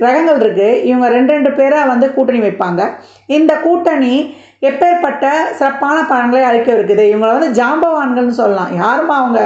கிரகங்கள் இருக்குது இவங்க ரெண்டு ரெண்டு பேராக வந்து கூட்டணி வைப்பாங்க. இந்த கூட்டணி எப்பேற்பட்ட சிறப்பான பலன்களை அளிக்க இருக்குது? இவங்களை வந்து ஜாம்பவான்கள்னு சொல்லலாம். யாருமா அவங்க?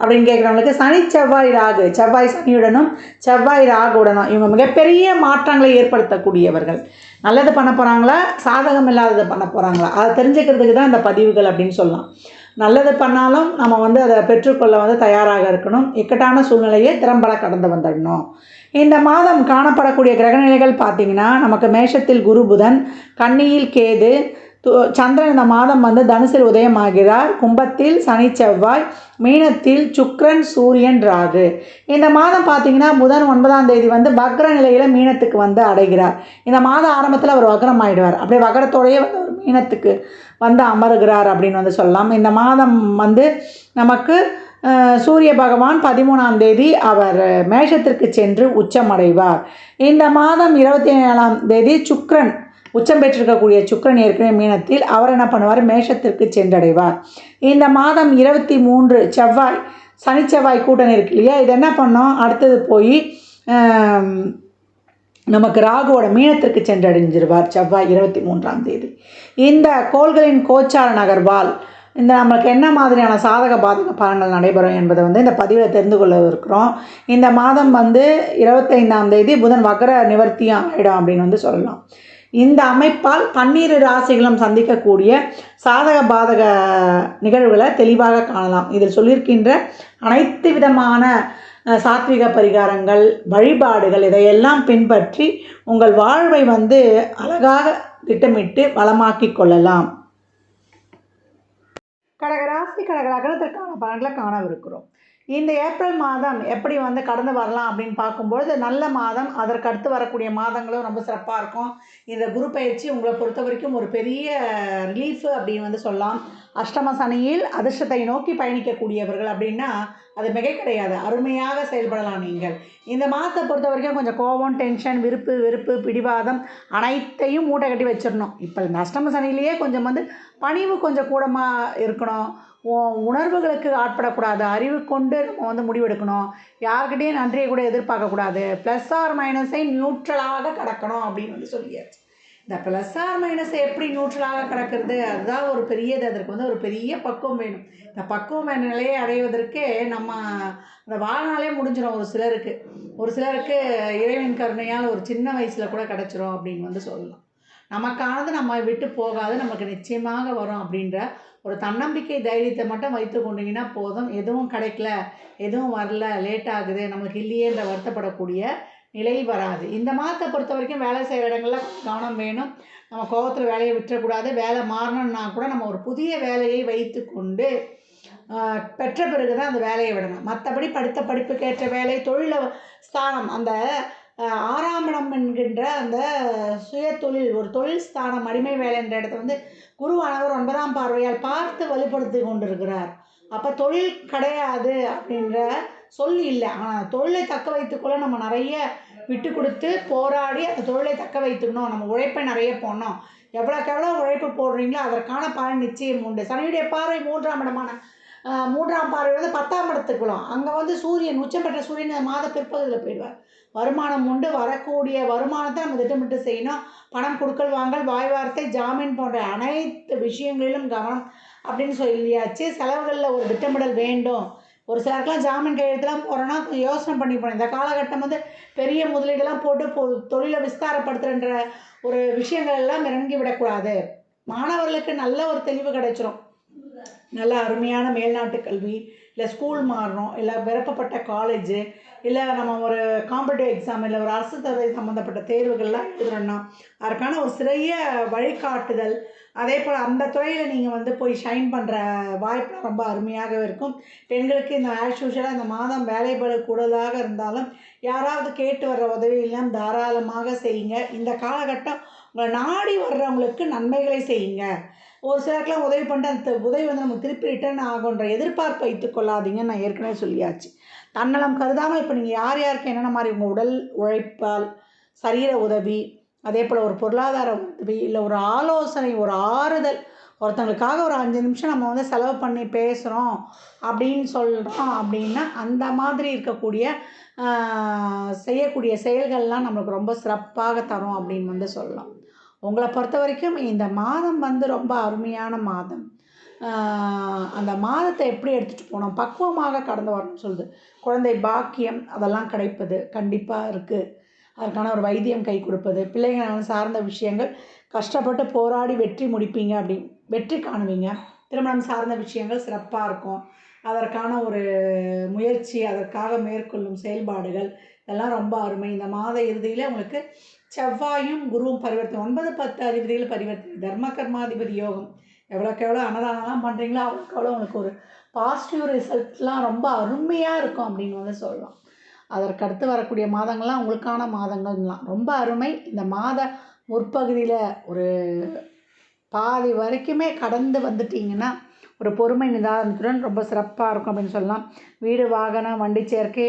அப்படின்னு கேட்குறவங்களுக்கு சனி செவ்வாய் ராகு. செவ்வாய் சனியுடனும் செவ்வாய் ராகுடனும். இவங்க மிகப்பெரிய மாற்றங்களை ஏற்படுத்தக்கூடியவர்கள். நல்லது பண்ண போகிறாங்களா சாதகம் இல்லாதது பண்ண போகிறாங்களா அதை தெரிஞ்சுக்கிறதுக்கு தான் இந்த பதிவுகள் அப்படின்னு சொல்லலாம். நல்லது பண்ணாலும் நம்ம வந்து அதை பெற்றுக்கொள்ள வந்து தயாராக இருக்கணும். இக்கட்டான சூழ்நிலையை திறம்பட கடந்து வந்துடணும். இந்த மாதம் காணப்படக்கூடிய கிரகநிலைகள் பார்த்திங்கன்னா நமக்கு மேஷத்தில் குரு புதன் கன்னியில் கேது து- சந்திரன் இந்த மாதம் வந்து தனுசில் உதயமாகிறார். கும்பத்தில் சனி செவ்வாய் மீனத்தில் சுக்ரன் சூரியன் ராகு. இந்த மாதம் பார்த்தீங்கன்னா புதன் ஒன்பதாம் தேதி வந்து வக்ர நிலையில் மீனத்துக்கு வந்து அடைகிறார். இந்த மாத ஆரம்பத்தில் அவர் வக்ரம் ஆயிடுவார். அப்படியே வக்ரத்தோடையே வந்து ஒரு மீனத்துக்கு வந்து அமருகிறார் அப்படின்னு வந்து சொல்லலாம். இந்த மாதம் வந்து நமக்கு சூரிய பகவான் பதிமூணாம் தேதி அவர் மேஷத்திற்கு சென்று உச்சமடைவார். இந்த மாதம் இருபத்தி ஏழாம் தேதி சுக்ரன் உச்சம் பெற்றிருக்கக்கூடிய சுக்கரன் ஏற்கனவே மீனத்தில் அவர் என்ன பண்ணுவார்? மேஷத்திற்கு சென்றடைவார். இந்த மாதம் இருபத்தி மூன்று செவ்வாய் சனி செவ்வாய் கூட்டணி இருக்கு இல்லையா? இது என்ன பண்ணோம்? அடுத்தது போய் நமக்கு ராகுவோட மீனத்திற்கு சென்றடைஞ்சிருவார் செவ்வாய் இருபத்தி மூன்றாம் தேதி. இந்த கோள்களின் கோச்சார நகர்வால் இந்த நம்மளுக்கு என்ன மாதிரியான சாதக பாதக பலன்கள் நடைபெறும் என்பதை வந்து இந்த பதிவில் தெரிந்து கொள்ள இருக்கிறோம். இந்த மாதம் வந்து இருபத்தைந்தாம் தேதி புதன் வக்கர நிவர்த்தி ஆகிடும் அப்படின்னு வந்து சொல்லலாம். இந்த அமைப்பால் பன்னிரு ராசிகளும் சந்திக்கக்கூடிய சாதக பாதக நிகழ்வுகளை தெளிவாக காணலாம். இதில் சொல்லியிருக்கின்ற அனைத்து விதமான சாத்விக பரிகாரங்கள் வழிபாடுகள் இதையெல்லாம் பின்பற்றி உங்கள் வாழ்வை வந்து அழகாக திட்டமிட்டு வளமாக்கி கொள்ளலாம். கடகராசி கடக பலன்களை காணவிருக்கிறோம். இந்த ஏப்ரல் மாதம் எப்படி வந்து கடந்து வரலாம் அப்படின்னு பார்க்கும்பொழுது நல்ல மாதம் அதற்கு அடுத்து வரக்கூடிய மாதங்களும் ரொம்ப சிறப்பாக இருக்கும். இந்த குரு பயிற்சி உங்களை பொறுத்த வரைக்கும் ஒரு பெரிய ரிலீஃப் அப்படின்னு வந்து சொல்லலாம். அஷ்டம சனியில் அதிர்ஷ்டத்தை நோக்கி பயணிக்கக்கூடியவர்கள் அப்படின்னா அது மிகை கிடையாது. அருமையாக செயல்படலாம் நீங்கள். இந்த மாதத்தை பொறுத்த வரைக்கும் கொஞ்சம் கோபம் டென்ஷன் விருப்பு வெறுப்பு பிடிவாதம் அனைத்தையும் மூட்டை கட்டி வச்சிடணும். இப்போ இந்த அஷ்டம சனியிலேயே கொஞ்சம் வந்து பணிவு கொஞ்சம் கூடமாக இருக்கணும். உணர்வுகளுக்கு ஆட்படக்கூடாது. அறிவு கொண்டு நம்ம வந்து முடிவெடுக்கணும். யார்கிட்டயும் நன்றியை கூட எதிர்பார்க்கக்கூடாது. ப்ளஸ் ஆர் மைனஸை நியூட்ரலாக கடக்கணும் அப்படின்னு வந்து சொல்லியாச்சு. இந்த ப்ளஸ் ஆர் மைனஸை எப்படி நியூட்ரலாக கடக்கிறது? அதுதான் ஒரு பெரியது. அதற்கு வந்து ஒரு பெரிய பக்குவம் வேணும். இந்த பக்குவம் நிலையை அடைவதற்கே நம்ம அந்த வாழ்நாளே முடிஞ்சிடும் ஒரு சிலருக்கு. ஒரு சிலருக்கு இறைவன் கருணையால் ஒரு சின்ன வயசில் கூட கிடச்சிரும் அப்படின்னு வந்து சொல்லலாம். நமக்கானது நம்ம விட்டு போகாது நமக்கு நிச்சயமாக வரும் அப்படின்ற ஒரு தன்னம்பிக்கை தைரியத்தை மட்டும் வைத்து கொண்டீங்கன்னா போதும். எதுவும் கிடைக்கல எதுவும் வரல லேட் ஆகுது நமக்கு இல்லையேன்ற வருத்தப்படக்கூடிய நிலை வராது. இந்த மாதத்தை பொறுத்த வரைக்கும் வேலை செய்கிற இடங்கள்ல கவனம் வேணும். நம்ம கோபத்தில் வேலையை விட்டுறக்கூடாது. வேலை மாறணும்னா கூட நம்ம ஒரு புதிய வேலையை வைத்து கொண்டு பெற்ற பிறகு தான் அந்த வேலையை விடணும். மற்றபடி படித்த படிப்புக்கேற்ற வேலை தொழில ஸ்தானம் அந்த ஆறாம் இடம் என்கின்ற அந்த சுய தொழில் ஒரு தொழில் ஸ்தானம் அடிமை வேலை என்ற இடத்த வந்து குருவானவர் ஒன்பதாம் பார்வையால் பார்த்து வலுப்படுத்தி கொண்டிருக்கிறார். அப்போ தொழில் கிடையாது அப்படின்ற சொல் இல்லை. ஆனால் தொழிலை தக்க வைத்துக்கொள்ள நம்ம நிறைய விட்டு கொடுத்து போராடி அந்த தொழிலை தக்க வைத்துக்கணும். நம்ம உழைப்பை நிறைய போடணும். எவ்வளோக்கு எவ்வளோ உழைப்பு போடுறீங்களோ அதற்கான பலன் நிச்சயம் உண்டு. சனியுடைய பார்வை மூன்றாம் இடமான மூன்றாம் பார்வை வந்து பத்தாம் இடத்துக்குலாம் அங்கே வந்து சூரியன் உச்சம் பெற்ற சூரியன் மாத பிற்பகுதியில் போயிடுவார். வருமானம் உண்டு வரக்கூடிய வருமானத்தை நம்ம திட்டமிட்டு செய்யணும். பணம் கொடுக்கல் வாங்கல் வாய் வார்த்தை ஜாமீன் போன்ற அனைத்து விஷயங்களிலும் கவனம் அப்படின்னு சொல்லியாச்சு. செலவுகளில் ஒரு திட்டமிடல் வேண்டும். ஒரு சிலருக்குலாம் ஜாமீன் கையெழுத்துலாம் போகிறோன்னா யோசனை பண்ணி போகணும் இந்த காலகட்டம் வந்து பெரிய முதலீடெல்லாம் போட்டு பொ தொழிலை விஸ்தாரப்படுத்துகின்ற ஒரு விஷயங்கள் எல்லாம் இறங்கி விடக்கூடாது. மாணவர்களுக்கு நல்ல ஒரு தெளிவு கிடைச்சிரும். நல்ல அருமையான மேல்நாட்டு கல்வி இல்லை ஸ்கூல் மாறணும் இல்லை விருப்பப்பட்ட காலேஜு இல்லை நம்ம ஒரு காம்படிட்டிவ் எக்ஸாம் இல்லை ஒரு அரசு துறை சம்மந்தப்பட்ட தேர்வுகள்லாம் எழுதுறோன்னா அதற்கான ஒரு சிறிய வழிகாட்டுதல். அதே போல் அந்த துறையில் நீங்கள் வந்து போய் ஷைன் பண்ணுற வாய்ப்புலாம் ரொம்ப அருமையாகவே இருக்கும். பெண்களுக்கு இந்த ஆஸ் யூஷுவலாக இந்த மாதம் வேலைபாடு கூடுதலாக இருந்தாலும் யாராவது கேட்டு வர்ற உதவியெல்லாம் தாராளமாக செய்யுங்க. இந்த காலகட்டம் உங்களை நாடி வர்றவங்களுக்கு நன்மைகளை செய்யுங்க. ஒரு சிலருக்குலாம் உதவி பண்ணிட்டு அந்த உதவி வந்து நமக்கு திருப்பி ரிட்டர்ன் ஆகுன்ற எதிர்பார்ப்பு வைத்துக்கொள்ளாதீங்கன்னு நான் ஏற்கனவே சொல்லியாச்சு. தன்னலம் கருதாமல் இப்போ நீங்கள் யார் யாருக்கு என்னென்ன மாதிரி உங்கள் உடல் உழைப்பால் சரீர உதவி அதே போல் ஒரு பொருளாதார உதவி இல்லை ஒரு ஆலோசனை ஒரு ஆறுதல் ஒருத்தங்களுக்காக ஒரு அஞ்சு நிமிஷம் நம்ம வந்து செலவு பண்ணி பேசுகிறோம் அப்படின்னு சொல்கிறோம் அப்படின்னா அந்த மாதிரி இருக்கக்கூடிய செய்யக்கூடிய செயல்கள்லாம் நம்மளுக்கு ரொம்ப சிறப்பாக தரும் அப்படின்னு வந்து சொல்லலாம். உங்களை பொறுத்த வரைக்கும் இந்த மாதம் வந்து ரொம்ப அருமையான மாதம். அந்த மாதத்தை எப்படி எடுத்துகிட்டு போனோம்? பக்குவமாக கடந்து வரணும்னு சொல்லுது. குழந்தை பாக்கியம் அதெல்லாம் கிடைப்பது. கண்டிப்பாக இருக்குது அதற்கான ஒரு வைத்தியம் கை கொடுப்பது. பிள்ளைகள் சார்ந்த விஷயங்கள். கஷ்டப்பட்டு போராடி வெற்றி முடிப்பீங்க அப்படி. வெற்றி காணுவீங்க. திருமணம் சார்ந்த விஷயங்கள் சிறப்பாக இருக்கும். அதற்கான ஒரு முயற்சி அதற்காக மேற்கொள்ளும் செயல்பாடுகள். இதெல்லாம் ரொம்ப அருமை. இந்த மாத இறுதியில் உங்களுக்கு செவ்வாயும் குருவும் பரிவர்த்தனை. ஒன்பது பத்து அதிபதிகள் பரிவர்த்தனை. தர்ம கர்மாதிபதி யோகம். எவ்வளோக்கு எவ்வளோ அன்னதானம்லாம் பண்ணுறீங்களோ அவ்வளோக்கு எவ்வளோ உங்களுக்கு ஒரு பாசிட்டிவ் ரிசல்ட்லாம் ரொம்ப அருமையாக இருக்கும் அப்படின்னு வந்து சொல்லலாம். அதற்கடுத்து வரக்கூடிய மாதங்கள்லாம் உங்களுக்கான மாதங்கள்லாம். ரொம்ப அருமை. இந்த மாத முற்பகுதியில் ஒரு பாதி வரைக்குமே கடந்து வந்துட்டிங்கன்னா ஒரு பொறுமை நிதானத்துடன் ரொம்ப சிறப்பாக இருக்கும் அப்படின்னு சொல்லலாம். வீடு வாகனம் வண்டி சேர்க்கை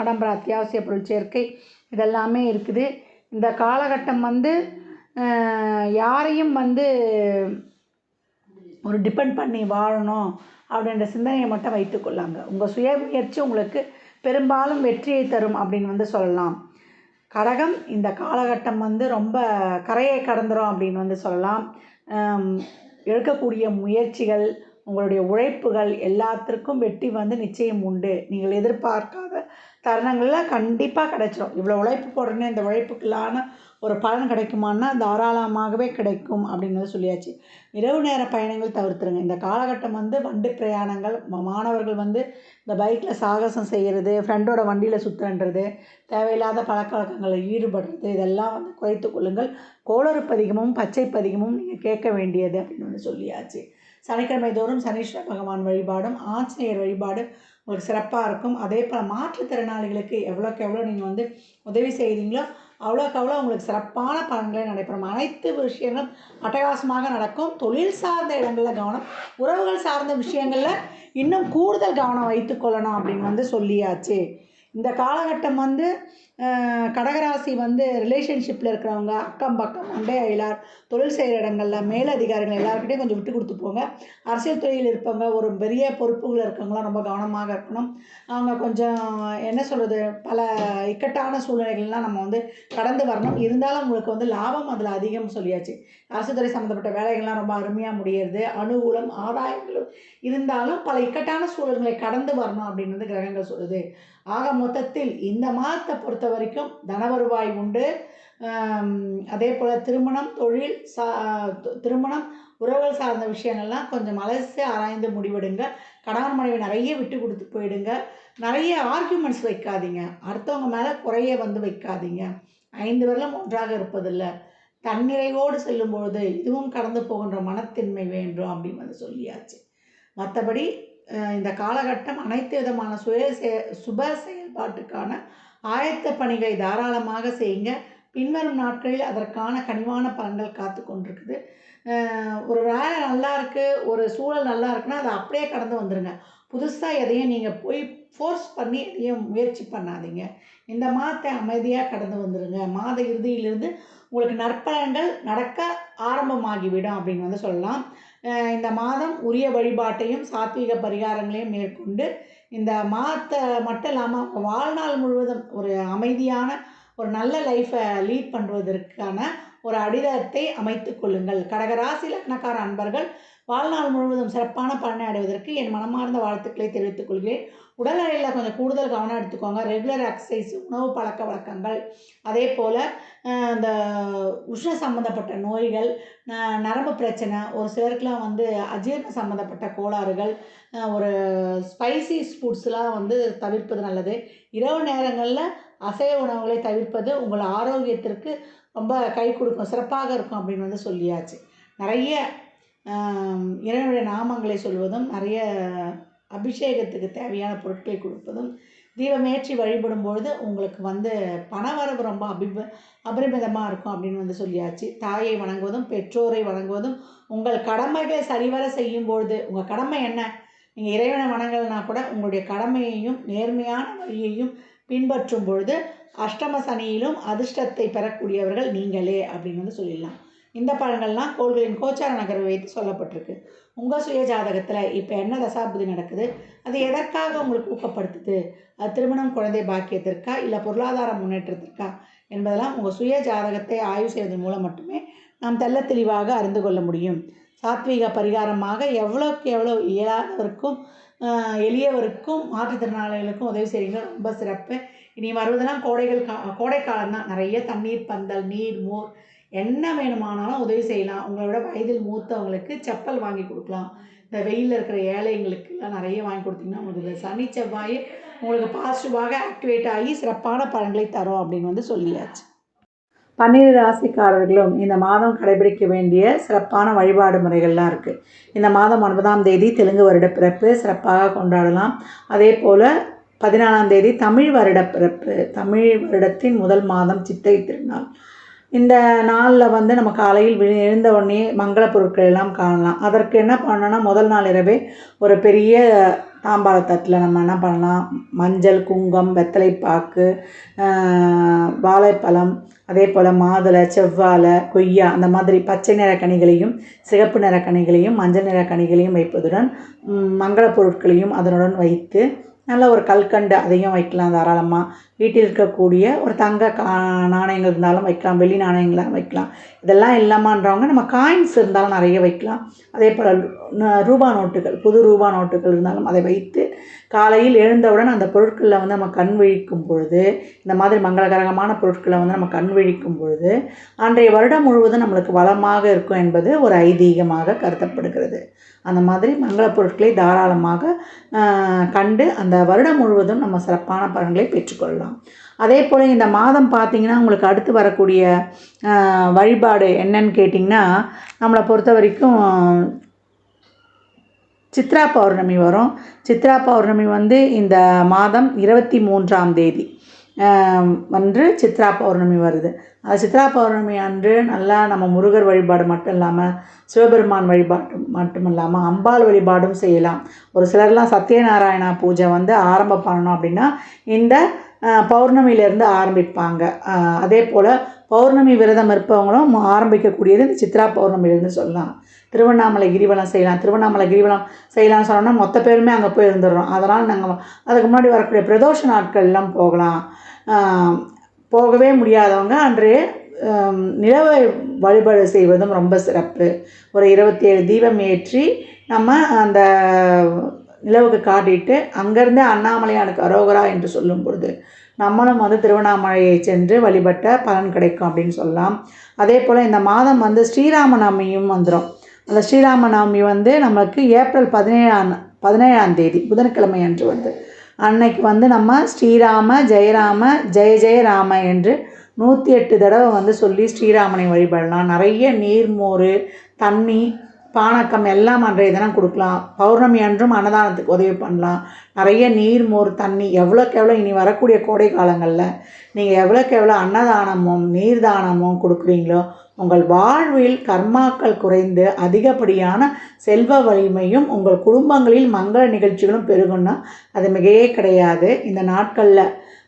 ஆடம்பர அத்தியாவசிய பொருள் சேர்க்கை இதெல்லாமே இருக்குது. இந்த காலகட்டம் வந்து யாரையும் வந்து ஒரு டிபெண்ட் பண்ணி வாழணும் அப்படின்ற சிந்தனையை மட்டும் வைத்துக்கொள்ளாங்க உங்கள் சுய முயற்சி உங்களுக்கு பெரும்பாலும் வெற்றியை தரும் அப்படின்னு வந்து சொல்லலாம். கடகம் இந்த காலகட்டம் வந்து ரொம்ப கரையை கடந்துரும் அப்படின்னு வந்து சொல்லலாம். எடுக்கக்கூடிய முயற்சிகள் உங்களுடைய உழைப்புகள் எல்லாத்திற்கும் வெற்றி வந்து நிச்சயம் உண்டு. நீங்கள் எதிர்பார்க்காத தருணங்களில் கண்டிப்பாக கிடைச்சிடும் இவ்வளோ உழைப்பு போடுறேன்னு இந்த உழைப்புக்களான ஒரு பலன் கிடைக்குமான்னா தாராளமாகவே கிடைக்கும் அப்படின்னு சொல்லியாச்சு. இரவு நேர பயணங்கள் தவிர்த்துருங்க. இந்த காலகட்டம் வந்து வண்டி பிரயாணங்கள் மாணவர்கள் வந்து இந்த பைக்கில் சாகசம் செய்கிறது ஃப்ரெண்டோட வண்டியில் சுற்றுன்றது தேவையில்லாத பழக்க வழக்கங்களில் ஈடுபடுறது இதெல்லாம் வந்து குறைத்து கொள்ளுங்கள். கோளறு பதிகமும் பச்சை பதிகமும் நீங்கள் கேட்க வேண்டியது அப்படின்னு வந்து சொல்லியாச்சு. சனிக்கிழமை தோறும் சனீஸ்வர பகவான் வழிபாடும் ஆஞ்சநேயர் வழிபாடு உங்களுக்கு சிறப்பாக இருக்கும். அதே போல் மாற்றுத்திறனாளிகளுக்கு எவ்வளோக்கு எவ்வளோ நீங்கள் வந்து உதவி செய்கிறீங்களோ அவ்வளோக்கு அவ்வளோ உங்களுக்கு சிறப்பான பலன்களை நடைபெறும். அனைத்து விஷயங்களும் அட்டகாசமாக நடக்கும். தொழில் சார்ந்த இடங்களில் கவனம் உறவுகள் சார்ந்த விஷயங்களில் இன்னும் கூடுதல் கவனம் வைத்துக்கொள்ளணும் அப்படின்னு வந்து சொல்லியாச்சு. இந்த காலகட்டம் வந்து கடகராசி வந்து ரிலேஷன்ஷிப்பில் இருக்கிறவங்க அக்கம் பக்கம் அண்டை அயலார் தொழில் செய்கிற இடங்களில் மேலதிகாரிகள் எல்லாருக்கிட்டையும் கொஞ்சம் விட்டு கொடுத்து போங்க. அரசியல் துறையில் இருப்பவங்க ஒரு பெரிய பொறுப்புகள் இருக்கவங்களாம் ரொம்ப கவனமாக இருக்கணும். அவங்க கொஞ்சம் என்ன சொல்கிறது பல இக்கட்டான சூழ்நிலைகள்லாம் நம்ம வந்து கடந்து வரணும். இருந்தாலும் உங்களுக்கு வந்து லாபம் அதில் அதிகம் சொல்லியாச்சு. அரசு துறை சம்மந்தப்பட்ட வேலைகள்லாம் ரொம்ப அருமையாக முடியறது. அனுகூலம் ஆதாயங்களும் இருந்தாலும் பல இக்கட்டான சூழல்களை கடந்து வரணும் அப்படின்னு வந்து கிரகங்கள் சொல்லுது. ஆக மொத்தத்தில் இந்த மாதத்தை பொறுத்த வரைக்கும் தன வருவாய் உண்டு. அதே போல் திருமணம் தொழில் சா திருமணம் உறவுகள் சார்ந்த விஷயங்கள்லாம் கொஞ்சம் அலசி ஆராய்ந்து முடிவெடுங்க. கணவன் மனைவி நிறைய விட்டு கொடுத்து போயிடுங்க. நிறைய ஆர்கியூமெண்ட்ஸ் வைக்காதீங்க. அடுத்தவங்க மேலே குறைய வந்து வைக்காதீங்க. ஐந்து வருடம் ஒன்றாக இருப்பதில்லை. தன்னிறைவோடு செல்லும்பொழுது இதுவும் கடந்து போகின்ற மனத்தின்மை வேண்டும் அப்படின்னு வந்து சொல்லியாச்சு. மற்றபடி இந்த காலகட்டம் அனைத்து விதமான சுய செ- சுப செயல்பாட்டுக்கான ஆயத்த பணிகளை தாராளமாக செய்யுங்க. பின்வரும் நாட்களில் அதற்கான கனிவான பலன்கள் காத்து கொண்டிருக்குது. ஒரு வேலை நல்லா இருக்குது ஒரு சூழல் நல்லா இருக்குன்னா அதை அப்படியே கடந்து வந்துடுங்க புதுசாக எதையும் நீங்கள் போய் ஃபோர்ஸ் பண்ணி எதையும் முயற்சி பண்ணாதீங்க. இந்த மாதத்தை அமைதியாக கடந்து வந்துடுங்க மாத இறுதியிலிருந்து உங்களுக்கு நற்பலன்கள் நடக்க ஆரம்பமாகிவிடும் அப்படின்னு வந்து சொல்லலாம். இந்த மாதம் உரிய வழிபாட்டையும் சாத்வீக பரிகாரங்களையும் மேற்கொண்டு இந்த மாதத்தை மட்டும் இல்லாமல் வாழ்நாள் முழுவதும் ஒரு அமைதியான ஒரு நல்ல லைஃப்பை லீட் பண்ணுவதற்கான ஒரு அடித்தளத்தை அமைத்து கொள்ளுங்கள். கடகராசி லக்னக்கார அன்பர்கள் வாழ்நாள் முழுவதும் சிறப்பான பலனை அடைவதற்கு என் மனமார்ந்த வாழ்த்துக்களை தெரிவித்துக் கொள்கிறேன். உடல்நிலையில் கொஞ்சம் கூடுதல் கவனம் எடுத்துக்கோங்க. ரெகுலர் எக்ஸசைஸ் உணவு பழக்க வழக்கங்கள் அதே போல் இந்த உஷ்ண சம்மந்தப்பட்ட நோய்கள் நரம்பு பிரச்சனை ஒரு சிலருக்குலாம் வந்து அஜீரண சம்மந்தப்பட்ட கோளாறுகள் ஒரு ஸ்பைசி ஃபுட்ஸ்லாம் வந்து தவிர்ப்பது நல்லது. இரவு நேரங்களில் அசைவ உணவுகளை தவிர்ப்பது உங்கள் ஆரோக்கியத்திற்கு ரொம்ப கை கொடுக்கும் சிறப்பாக இருக்கும் அப்படின்னு வந்து சொல்லியாச்சு. நிறைய இறைவனுடைய நாமங்களை சொல்வதும் நிறைய அபிஷேகத்துக்கு தேவையான பொருட்களை கொடுப்பதும் தீபமேற்றி வழிபடும் பொழுது உங்களுக்கு வந்து பணவரவு ரொம்ப அபிப அபரிமிதமாக இருக்கும் அப்படின்னு வந்து சொல்லியாச்சு. தாயை வணங்குவதும் பெற்றோரை வணங்குவதும் உங்கள் கடமைகளை சரிவர செய்யும் பொழுது உங்கள் கடமை என்ன? நீங்கள் இறைவனை வணங்கலைனா கூட உங்களுடைய கடமையையும் நேர்மையான வழியையும் பின்பற்றும் பொழுது அஷ்டம சனியிலும் அதிர்ஷ்டத்தை பெறக்கூடியவர்கள் நீங்களே அப்படின்னு வந்து சொல்லிடலாம். இந்த பழங்கள்லாம் கோள்களின் கோச்சார நகரை வைத்து சொல்லப்பட்டிருக்கு. உங்கள் சுய ஜாதகத்தில் இப்போ என்ன தசாபுதி நடக்குது? அது எதற்காக உங்களுக்கு ஊக்கப்படுத்துது? அது திருமணம் குழந்தை பாக்கியத்திற்கா இல்லை பொருளாதார முன்னேற்றத்திற்கா என்பதெல்லாம் உங்கள் சுய ஜாதகத்தை ஆய்வு செய்வதன் மூலம் மட்டுமே நாம் தெள்ள தெளிவாக அறிந்து கொள்ள முடியும். சாத்வீக பரிகாரமாக எவ்வளோக்கு எவ்வளோ இயலாதவருக்கும் எளியவருக்கும் மாற்றுத்திறனாளிகளுக்கும் உதவி செய்கிறீங்க ரொம்ப சிறப்பு. இனி வருவதெல்லாம் கோடைகள் கா கோடைக்காலம் தான் நிறைய தண்ணீர் பந்தல் நீர் மோர் என்ன வேணுமானாலும் உதவி செய்யலாம். உங்களோட வயதில் மூத்தவங்களுக்கு செப்பல் வாங்கி கொடுக்கலாம். இந்த வெயிலில் இருக்கிற ஏழைங்களுக்குலாம் நிறைய வாங்கி கொடுத்தீங்கன்னா உங்களுக்கு சனி செவ்வாய் உங்களுக்கு பாசிட்டிவாக ஆக்டிவேட் ஆகி சிறப்பான பலன்களை தரும் அப்படின்னு வந்து சொல்லியாச்சு. பன்னிரு ராசிக்காரர்களும் இந்த மாதம் கடைபிடிக்க வேண்டிய சிறப்பான வழிபாடு முறைகள்லாம் இருக்குது இந்த மாதம் ஒன்பதாம் தேதி தெலுங்கு வருட பிறப்பு சிறப்பாக கொண்டாடலாம். அதே போல் பதினாலாம் தேதி தமிழ் வருட பிறப்பு தமிழ் வருடத்தின் முதல் மாதம் சித்தை திருநாள். இந்த நாளில் வந்து நம்ம காலையில் விழு எழுந்த உடனே மங்கள பொருட்கள் எல்லாம் காணலாம். அதற்கு என்ன பண்ணணும்னா முதல் நாள் இரவே ஒரு பெரிய தாம்பாள தட்டில் நம்ம என்ன பண்ணலாம்? மஞ்சள் குங்கம் வெத்தலைப்பாக்கு வாழைப்பழம் அதே போல் மாதுளை செவ்வாழை கொய்யா அந்த மாதிரி பச்சை நிற கனிகளையும் சிகப்பு நிற கனிகளையும் மஞ்சள் நிற கனிகளையும் வைப்பதுடன் மங்கள பொருட்களையும் அதனுடன் வைத்து நல்ல ஒரு கல்கண்டு அதையும் வைக்கலாம் தாராளமாக வீட்டில் இருக்கக்கூடிய ஒரு தங்க கா நாணயங்கள் இருந்தாலும் வைக்கலாம் வெள்ளி நாணயங்களாக வைக்கலாம். இதெல்லாம் இல்லாமன்றவங்க நம்ம காயின்ஸ் இருந்தாலும் நிறைய வைக்கலாம். அதே போல் ரூபா நோட்டுகள் புது ரூபா நோட்டுகள் இருந்தாலும் அதை வைத்து காலையில் எழுந்தவுடன் அந்த பொருட்களில் வந்து நம்ம கண் விழிக்கும் பொழுது இந்த மாதிரி மங்களகரகமான பொருட்களை வந்து நம்ம கண் விழிக்கும் பொழுது அன்றைய வருடம் முழுவதும் நம்மளுக்கு வளமாக இருக்கும் என்பது ஒரு ஐதீகமாக கருதப்படுகிறது. அந்த மாதிரி மங்கள பொருட்களை தாராளமாக கண்டு அந்த வருடம் முழுவதும் நம்ம சிறப்பான பலன்களை பெற்றுக்கொள்ளலாம். அதே போல் இந்த மாதம் பார்த்திங்கன்னா உங்களுக்கு அடுத்து வரக்கூடிய வழிபாடு என்னன்னு கேட்டிங்கன்னா நம்மளை பொறுத்த வரைக்கும் சித்ரா பௌர்ணமி வரும். சித்ரா பௌர்ணமி வந்து இந்த மாதம் இருபத்தி மூன்றாம் தேதி வந்து அன்று சித்ரா பௌர்ணமி வருது. அது சித்ரா பௌர்ணமி அன்று நல்லா நம்ம முருகர் வழிபாடு மட்டும் இல்லாமல் சிவபெருமான் வழிபாடு மட்டும் இல்லாமல் அம்பாள் வழிபாடும் செய்யலாம். ஒரு சிலர்லாம் சத்யநாராயணா பூஜை வந்து ஆரம்பம் பண்ணணும் அப்படின்னா இந்த பௌர்ணமியிலேருந்து ஆரம்பிப்பாங்க. அதே போல் பௌர்ணமி விரதம் இருப்பவங்களும் ஆரம்பிக்கக்கூடியது இந்த சித்ரா பௌர்ணமியிலேருந்து சொல்லலாம். திருவண்ணாமலை கிரிவலம் செய்யலாம். திருவண்ணாமலை கிரிவலம் செய்யலாம்னு சொன்னோம்னா மொத்த பேருமே அங்கே போய் இருந்துடுறோம். அதனால் நாங்கள் அதுக்கு முன்னாடி வரக்கூடிய பிரதோஷ நாட்கள்லாம் போகலாம். போகவே முடியாதவங்க அன்று நிலவை வழிபாடு செய்வதும் ரொம்ப சிறப்பு. ஒரு இருபத்தி ஏழு தீபம் ஏற்றி நம்ம அந்த நிலவுக்கு காட்டிட்டு அங்கேருந்து அண்ணாமலையானுக்கு அரோகரா என்று சொல்லும் பொழுது நம்மளும் வந்து திருவண்ணாமலையை சென்று வழிபட்ட பலன் கிடைக்கும் அப்படின்னு சொல்லலாம். அதே போல் இந்த மாதம் வந்து ஸ்ரீராமநவமியும் வந்துடும் அந்த ஸ்ரீராமநவமி வந்து நமக்கு ஏப்ரல் பதினேழாம் பதினேழாம் தேதி புதன்கிழமை அன்று வந்து. அன்னைக்கு வந்து நம்ம ஸ்ரீராம ஜெயராம ஜெய ஜெயராம என்று நூற்றி எட்டு தடவை வந்து சொல்லி ஸ்ரீராமனை வழிபடலாம். நிறைய நீர்மோர் தண்ணி பானக்கம் எல்லாம் அன்றைய தினம் கொடுக்கலாம். பௌர்ணமி அன்றும் அன்னதானத்துக்கு உதவி பண்ணலாம். நிறைய நீர் மோர் தண்ணி எவ்வளோக்கு எவ்வளோ இனி வரக்கூடிய கோடை காலங்களில் நீங்கள் எவ்வளோக்கு எவ்வளோ அன்னதானமும் நீர் தானமும் கொடுக்குறீங்களோ உங்கள் வாழ்வில் கர்மாக்கள் குறைந்து அதிகப்படியான செல்வ வலிமையும் உங்கள் குடும்பங்களில் மங்கள நிகழ்ச்சிகளும் பெருகுன்னா அது மிகையே கிடையாது. இந்த நாட்களில்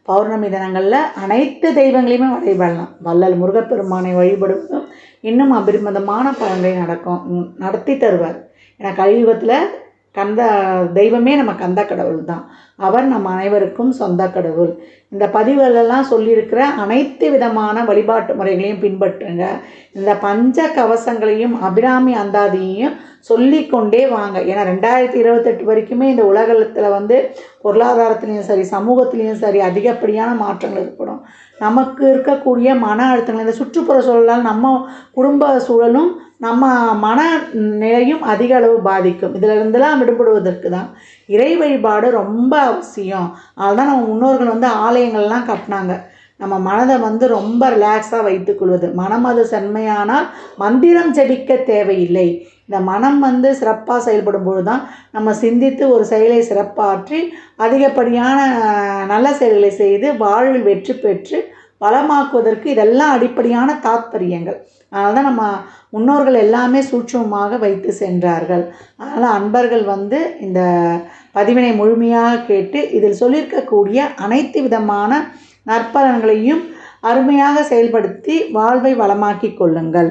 பௌர்ணமி தினங்களில் அனைத்து தெய்வங்களையுமே வழிபடலாம். வள்ளல் முருகப்பெருமானை வழிபடுவதும் இன்னும் அபரிமிதமான பலன்களை நடக்கும். நடத்தி தருவார். ஏன்னா கலியுகத்தில் கந்த தெய்வமே நம்ம கந்த கடவுள் தான் அவர் நம் அனைவருக்கும் சொந்த கடவுள். இந்த பதிவுகளெல்லாம் சொல்லியிருக்கிற அனைத்து விதமான வழிபாட்டு முறைகளையும் பின்பற்றுங்க. இந்த பஞ்ச கவசங்களையும் அபிராமி அந்தாதியையும் சொல்லிக்கொண்டே வாங்க. ஏன்னா ரெண்டாயிரத்தி இருபத்தெட்டு வரைக்குமே இந்த உலகத்தில் வந்து பொருளாதாரத்துலேயும் சரி சமூகத்துலேயும் சரி அதிகப்படியான மாற்றங்கள் ஏற்படும். நமக்கு இருக்கக்கூடிய மன அழுத்தங்கள் இந்த சுற்றுப்புற சூழலால் நம்ம குடும்ப சூழலும் நம்ம மன நிலையும் அதிக அளவு பாதிக்கும். இதிலிருந்துலாம் விடுபடுவதற்கு தான். இறை வழிபாடு ரொம்ப அவசியம். அதுதான் நம்ம முன்னோர்கள் வந்து ஆலயங்கள்லாம் கட்டினாங்க. நம்ம மனதை வந்து ரொம்ப ரிலாக்ஸாக வைத்துக்கொள்வது மனம் அது செம்மையானால் மந்திரம் ஜெபிக்க தேவையில்லை. இந்த மனம் வந்து சிறப்பாக செயல்படும் பொழுது தான் நம்ம சிந்தித்து ஒரு செயலை சிறப்பாற்றி அதிகப்படியான நல்ல செயல்களை செய்து வாழ்வில் வெற்றி பெற்று வளமாக்குவதற்கு இதெல்லாம் அடிப்படையான தாத்பரியங்கள். அதனால் தான் நம்ம முன்னோர்கள் எல்லாமே சூட்சமமாக வைத்து சென்றார்கள். அதனால் அன்பர்கள் வந்து இந்த பதிவினை முழுமையாக கேட்டு இதில் சொல்லியிருக்கக்கூடிய அனைத்து விதமான நற்பலன்களையும் அருமையாக செயல்படுத்தி வாழ்வை வளமாக்கிக் கொள்ளுங்கள்.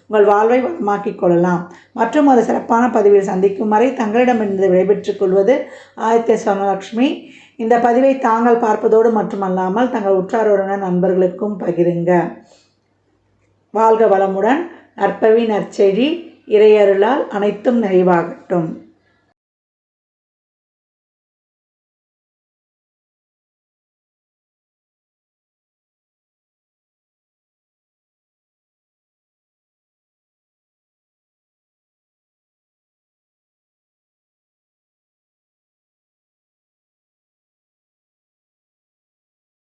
உங்கள் வாழ்வை வளமாக்கிக் கொள்ளலாம். மற்றும் ஒரு சிறப்பான பதிவில் சந்திக்கும் வரை தங்களிடமிருந்து விடைபெற்றுக் கொள்வது ஆதித்ய சொர்ணலக்ஷ்மி இந்த பதிவை தாங்கள் பார்ப்பதோடு மட்டுமல்லாமல் தங்கள் உற்றார் உறவினர் நண்பர்களுக்கும் பகிருங்க. வாழ்க வளமுடன் நற்பவி நற்செழி இறையருளால் அனைத்தும் நிறைவாகட்டும்.